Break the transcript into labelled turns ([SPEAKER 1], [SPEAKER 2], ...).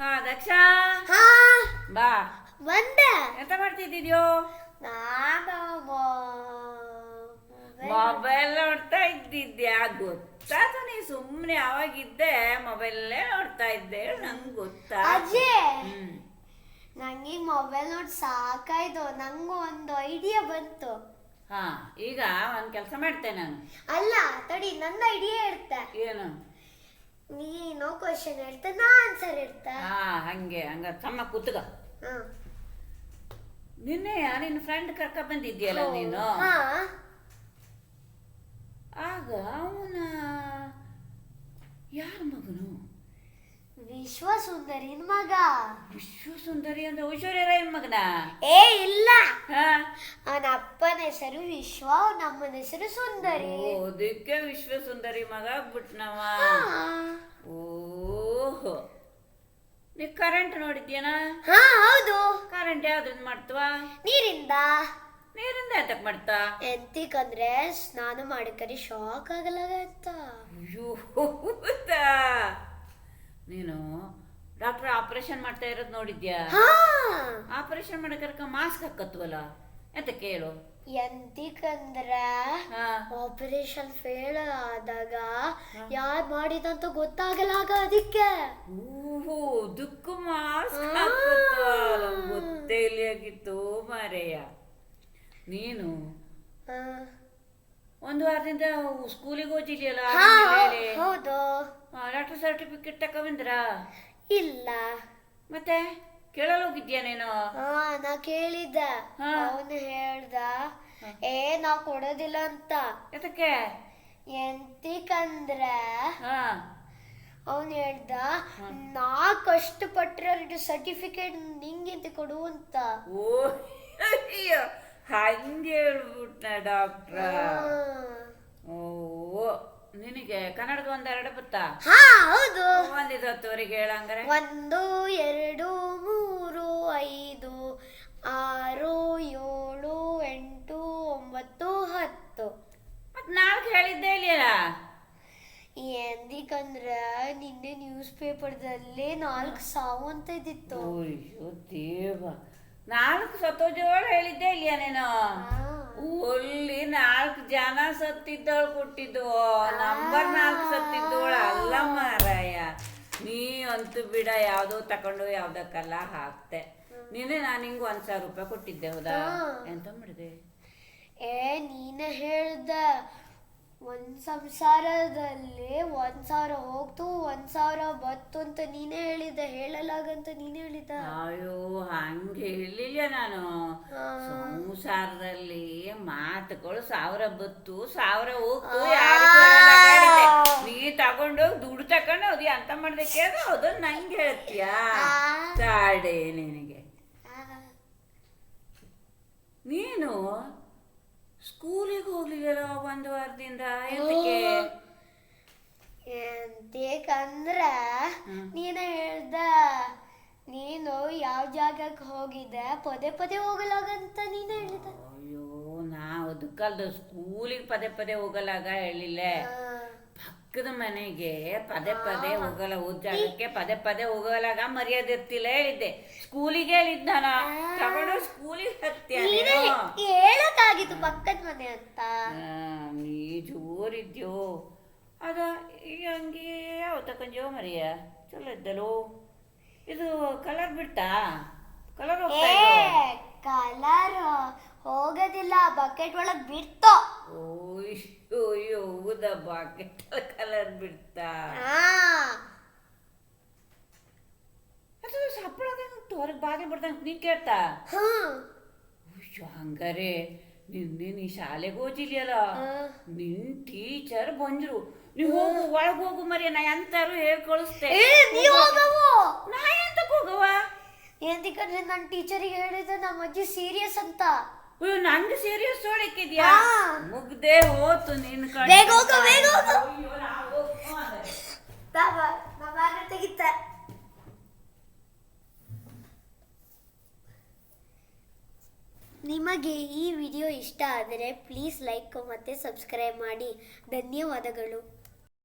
[SPEAKER 1] ಹಾ ದಕ್ಷ.
[SPEAKER 2] ಹಾ.
[SPEAKER 1] ಬಾ.
[SPEAKER 2] ಬಂದೆ.
[SPEAKER 1] ಎಂತ ಮಾಡ್ತಿದ್ದಿದ್ಯೋ?
[SPEAKER 2] ನಾನು
[SPEAKER 1] ಮೊಬೈಲ್ ನೋಡ್ತಾ ಇದ್ದಿದ್ಯಾ? ಗೊತ್ತಾಯ್ತು ನೀ ಸುಮ್ಮನೆ ಅವಾಗಿದ್ದೆ ಮೊಬೈಲೇ ನೋಡ್ತಾ ಇದ್ದೆ ನಂಗೆ ಗೊತ್ತಾ?
[SPEAKER 2] ಅಜಯ್ ನಂಗೆ ಮೊಬೈಲ್ ನೋಡಿ ಸಾಕಾಯ್ತು ನಂಗೂ ಒಂದು ಐಡಿಯಾ ಬಂತು.
[SPEAKER 1] ಹಾ ಈಗ ಒಂದು ಕೆಲಸ ಮಾಡ್ತೇನೆ ನಾನು.
[SPEAKER 2] ಅಲ್ಲ ತಡಿ ನನ್ನ ಐಡಿಯಾ ಇರ್ತೆ
[SPEAKER 1] ಏನು?
[SPEAKER 2] ನೀನು ಕ್ವಶನ್ ಹೇಳ್ತಾ ನಾ ಆನ್ಸರ್ ಹೇಳ್ತಾ
[SPEAKER 1] ಹಾ ಹಂಗೆ ಹಂಗ. ತಮ್ಮ ಕೂತ್ಕ.
[SPEAKER 2] ಹಾ.
[SPEAKER 1] ನಿನ್ನೆ ನಿನ್ನ ಫ್ರೆಂಡ್ ಕರ್ಕ ಬಂದಿದ್ಯಲ್ಲ ನೀನು?
[SPEAKER 2] ಹಾ.
[SPEAKER 1] ಆಗ ಅವನ ಯಾರ ಮಗನು?
[SPEAKER 2] ವಿಶ್ವ ಸುಂದರಿನ್ ಮಗ?
[SPEAKER 1] ವಿಶ್ವ ಸುಂದರಿ ಅಂದ್ರೆ ಐಶ್ವರ್ಯ ರಾಯನ್ ಮಗನ?
[SPEAKER 2] ಏ ಇಲ್ಲ. ಅವನ ಅಪ್ಪನ ಹೆಸರು ವಿಶ್ವ ನಮ್ಮನ ಹೆಸರು ಸುಂದರಿ.
[SPEAKER 1] ಓದಕ್ಕೆ ಅದಕ್ಕೆ ವಿಶ್ವ ಸುಂದರಿ ಮಗ
[SPEAKER 2] ಬಿಟ್ನವ
[SPEAKER 1] ಓಹೋ. ನೀ ಕರೆಂಟ್ ನೋಡಿದ್ಯಾನ
[SPEAKER 2] ಹಾ ಹೌದು.
[SPEAKER 1] ಕರೆಂಟ್ ಯಾವ್ದ್ರಿಂದ ಮಾಡ್ತವ?
[SPEAKER 2] ನೀರಿಂದ.
[SPEAKER 1] ನೀರಿಂದ ಎಂತಕ್ ಮಾಡ್ತಾ?
[SPEAKER 2] ಎಂತಿಕಂದ್ರೆ ಸ್ನಾನ ಮಾಡಿಕರಿ ಶಾಕ್ ಆಗಲ್ಲ ಅಂತ
[SPEAKER 1] ಅಯ್ಯೋ? ನೀನು ಡಾಕ್ಟರ್ ಆಪರೇಷನ್ ಮಾಡ್ತಾ ಇರೋದು ನೋಡಿದ್ಯಾ? ಆಪರೇಷನ್ ಮಾಡಕರ್ಕ ಮಾಸ್ಕ್ ಹಾಕತ್ವಲ್ಲ? ಎಂತ ಕೇಳು.
[SPEAKER 2] ಎಂತಿಕಂದ್ರ ಆಪರೇಷನ್ ಫೇಲ್ ಆದಾಗ ಯಾರ್ ಮಾಡಿದಂತ ಗೊತ್ತಾಗಲ್ಲ ಆಗ ಅದಕ್ಕೆ.
[SPEAKER 1] ಓಹೋ ದುಕ್ಕು ಮಾಸ್ಕ್ ಗೊತ್ತೇ ಮಾರೇಯ ನೀನು
[SPEAKER 2] ಆ.
[SPEAKER 1] ಒಂದು ವಾರದಿಂದ ಸ್ಕೂಲಿಗೆ ಹೋಗಿದ್ಯಲ್ಲ?
[SPEAKER 2] ಹೌದು.
[SPEAKER 1] ಡಾಕ್ಟರ್ ಸರ್ಟಿಫಿಕೇಟ್ ತಕೊಂಡ್ರ
[SPEAKER 2] ಇಲ್ಲ.
[SPEAKER 1] ಮತ್ತೆ ಕೇಳಲು ಹೋಗಿದ್ಯಾ ನೀನು?
[SPEAKER 2] ಹಾ ನಾ ಕೇಳಿದ್ದ.
[SPEAKER 1] ಹಾ.
[SPEAKER 2] ಅವನು ಹೇಳ್ದ ಏ ನಾ ಕೊಡೋದಿಲ್ಲ ಅಂತ.
[SPEAKER 1] ಎದಕ್ಕೆ?
[SPEAKER 2] ಎಂತಿಕಂದ್ರ
[SPEAKER 1] ಹಾ.
[SPEAKER 2] ಅವನು ಹೇಳ್ದ ನಾ ಕಷ್ಟಪಟ್ಟಿರೋ ಸರ್ಟಿಫಿಕೇಟ್ ನಿಂಗೆ ಕೊಡು ಅಂತ.
[SPEAKER 1] ಓ ಅಯ್ಯೋ ಹಂಗೆ ಹೇಳ್ಬಿಟ್ನ ಡಾಕ್ಟ್ರ. ಓ. ನಿನಗೆ ಕನ್ನಡದ ಒಂದೆರಡು ಬತ್ತಾ?
[SPEAKER 2] ಹಾ ಹೌದು.
[SPEAKER 1] ಒಂದಿದ್ದು ಹೇಳಂಗ್ರೆ ಹೇಳಂಗಾರೆ
[SPEAKER 2] ಒಂದು ಎರಡು ಮೂರು ಐದು ಆರು ಏಳು ಎಂಟು ಒಂಬತ್ತು ಹತ್ತು.
[SPEAKER 1] ಮತ್ ನಾಲ್ಕು ಹೇಳಿದ್ದೆ ಇಲ್ಲ
[SPEAKER 2] ಎಂದಿಕಂದ್ರ ನಿನ್ನೆ ನ್ಯೂಸ್ ಪೇಪರ್ದಲ್ಲಿ ನಾಲ್ಕು ಸಾವು ಅಂತ ಇದ್ದಿತ್ತು.
[SPEAKER 1] ಅಯ್ಯೋ ದೇವ. ನಾಲ್ಕು ಸತ್ತೋಜೋಳು ಹೇಳಿದ್ದೆ ಇಲ್ಲ ನೀನು? ಒಲ್ಲಿ ನಾಲ್ಕು ಜನ ಸತ್ತಿದ್ದವಳು ಕೊಟ್ಟಿದ್ದು ನಂಬರ್ ನಾಲ್ಕು ಸತ್ತಿದ್ದವಳು ಅಲ್ಲ ಮಾರಾಯ. ನೀ ಅಂತೂ ಬಿಡ ಯಾವ್ದೋ ತಕೊಂಡು ಯಾವ್ದಕ್ಕಲ್ಲ ಹಾಕ್ತೆ. ನೀನೆ ನಾನು ಹಿಂಗೆ ಒಂದ್ ಸಾವಿರ ರೂಪಾಯಿ ಕೊಟ್ಟಿದ್ದೆ ಹೌದಾ. ಎಂತ ಮಾಡಿದೆ?
[SPEAKER 2] ಏ ನೀನ ಹೇಳ್ದ ಒಂದ್ ಸಂಸಾರದಲ್ಲಿ ಒಂದ್ ಸಾವಿರ ಹೋಗ್ತು ಒಂದ್ ಸಾವಿರ ಬತ್ತು ಅಂತ ನೀನೇ ಹೇಳಿದ್ದ ಹೇಳಲಾಗಂತ ನೀನೇ ಹೇಳಿದ್ದ?
[SPEAKER 1] ಅಯ್ಯೋ ಹಂಗೆ ಹೇಳಿಲ್ಲ ನಾನು. ಸಂಸಾರದಲ್ಲಿ ಮಾತುಗಳು ಸಾವಿರ ಬತ್ತು ಸಾವಿರ ಹೋಗ್ತು ಯಾರಿಗೂ ಹೇಳಲ್ಲ ಹೇಳಿದ್ದೆ. ನೀ ತಗೊಂಡೋಗಿ ದುಡ್ಡು ತಗೊಂಡು ಅದು ಅಂತ ಮಾಡ್ದೆ ಕೇಳಿದ್ರೆ ಅದು ನಂಗೆ ಹೇಳ್ತೀಯಾ. ತಾಡೆ ನಿನಗೆ. ನೀನು ಸ್ಕೂಲಿಗೆ ಹೋಗ್ಲಿಲ್ಲ ಒಂದು ವಾರದಿಂದ? ಎಂತಕ್ಕೆ.
[SPEAKER 2] ನೀನ ಹೇಳ್ದ ನೀನು ಯಾವ ಜಾಗಕ್ಕೆ ಹೋಗಿದ್ದೆ? ಪದೇ ಪದೇ ಹೋಗಲಾಗಂತ ನೀನೇ ಹೇಳಿದ.
[SPEAKER 1] ಅಯ್ಯೋ ನಾ ಅದಕ್ಕಲ್ದು ಸ್ಕೂಲಿಗೆ ಪದೇ ಪದೇ ಹೋಗಲಾಗ ಹೇಳಿಲ್ಲ. ಪಕ್ಕದ ಮನೆಗೆ ಪದೇ ಪದೇ ಹೋಗಲ್ಲ ಜಾಗಕ್ಕೆ ಪದೇ ಪದೇ ಹೋಗಲಾಗ ಮರ್ಯಾದೆ ಇರ್ತಿಲ್ಲ ಹೇಳಿದ್ದೆ. ಸ್ಕೂಲಿಗೆ ಹೇಳಿದ್ದ ತಗೊಂಡು ಸ್ಕೂಲಿಗೆ
[SPEAKER 2] ನೀನೇ? ಹೇಳಕ್ಕಾಗಿತ್ತು ಪಕ್ಕದ ಮನೆ ಅಂತ.
[SPEAKER 1] ನೀ ಜೋರಿದ್ಯೋ. ಅದ ಹಂಗೆ ಯಾವ ತಕೊಂಡ್ಯೋ ಮರಿಯ? ಚಲೋ ಇದ್ದಲು ಇದು ಕಲರ್ ಬಿಡ್ತಾ? ಕಲರ್
[SPEAKER 2] ಕಲರ್ ಹೋಗೋದಿಲ್ಲ ಬಕೆಟ್ ಒಳಗ್ ಓ
[SPEAKER 1] ಓಯ್ಯೋ ಅಯ್ಯೋ ಊದ ಬಾಕೆಟ್ ಕಲರ್ ಬಿಡ್ತಾ. ಅದು ಸಪ್ಪಳದ ಹೊರಗೆ ಬಾಗಿಲು ಬಿಡ್ದಂಗೆ ನೀ ಕೇಳ್ತಾ? ಅಯ್ಯೋ ಹಂಗಾರೆ ನಿನ್ನೆ ನೀ ಶಾಲೆಗೆ ಓದಿಲಿಯಲ್ಲ. ನಿನ್ ಟೀಚರ್ ಬಂದ್ರು. ನೀ ಹೋಗು ಒಳಗೆ ಹೋಗು ಮರಿ ನಾ ಎಂತಾರು ಹೇಳಿ ಕಳಿಸ್ತೆ.
[SPEAKER 2] ನಾ
[SPEAKER 1] ಎಂತಕ್ಕೆ ಹೋಗವ.
[SPEAKER 2] ಎಂದಿಕಂದ್ರೆ ನನ್ನ ಟೀಚರಿಗೆ ಹೇಳಿದ್ರೆ ನಮ್ಮ ಅಜ್ಜಿ ಸೀರಿಯಸ್ ಅಂತ.
[SPEAKER 1] ಅಯ್ಯೋ ನಂಗೆ ಸೀರಿಯಸ್ ಹೊಡಿಕಿದ್ಯಾ?
[SPEAKER 2] ಆ.
[SPEAKER 1] ಮುಗ್ದೆ ಹೋತು ನಿನ್ ಕಡೆ
[SPEAKER 2] ಬೇಗ ಹೋಗು, ಬೇಗ. ತೆಗಿತ. ನಿಮಗೆ ಈ ವಿಡಿಯೋ ಇಷ್ಟ ಆದರೆ ಪ್ಲೀಸ್ ಲೈಕ್ ಮತ್ತು ಸಬ್ಸ್ಕ್ರೈಬ್ ಮಾಡಿ. ಧನ್ಯವಾದಗಳು.